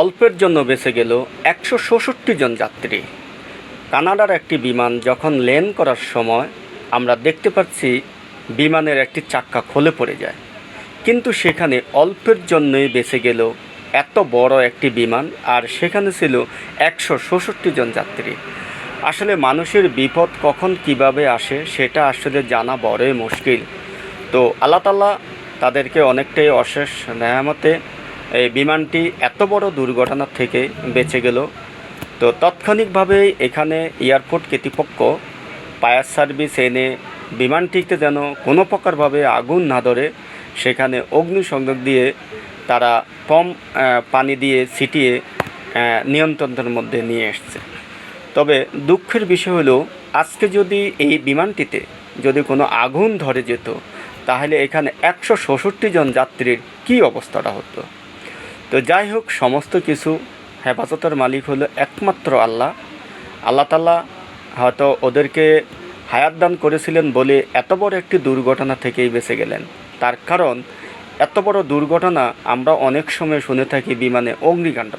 অল্পের জন্য বেঁচে গেল একশো ষষট্টি জন যাত্রী। কানাডার একটি বিমান যখন ল্যান্ড করার সময় আমরা দেখতে পাচ্ছি বিমানের একটি চাক্কা খোলে পড়ে যায়। কিন্তু সেখানে অল্পের জন্যই বেঁচে গেল এত বড় একটি বিমান আর সেখানে ছিল একশো ষষট্টি জন যাত্রী। আসলে মানুষের বিপদ কখন কীভাবে আসে সেটা আসলে জানা বড়ই মুশকিল। তো আল্লাহ তাদেরকে অনেকটাই অশেষ নেয়ামতে এই বিমানটি এত বড় দুর্ঘটনা থেকে বেঁচে গেল। তো তাৎক্ষণিকভাবে এখানে এয়ারপোর্ট কর্তৃপক্ষ ফায়ার সার্ভিস এনে বিমানটিতে যেন কোনো প্রকারভাবে আগুন না ধরে সেখানে অগ্নিসংযোগ দিয়ে তারা কম পানি দিয়ে ছিটিয়ে নিয়ন্ত্রণের মধ্যে নিয়ে এসছে। তবে দুঃখের বিষয় হলো, আজকে যদি এই বিমানটিতে যদি কোনো আগুন ধরে যেত, তাহলে এখানে একশো জন যাত্রীর কী অবস্থাটা হতো? তো যাই হোক, সমস্ত কিছু হেফাজতের মালিক হলো একমাত্র আল্লাহ। আল্লাহ তাল্লাহ হয়তো ওদেরকে হায়াত দান করেছিলেন বলে এত বড় একটি দুর্ঘটনা থেকেই বেঁচে গেলেন। তার কারণ, এত বড় দুর্ঘটনা আমরা অনেক সময় শুনে থাকি বিমানে অগ্নিকাণ্ড।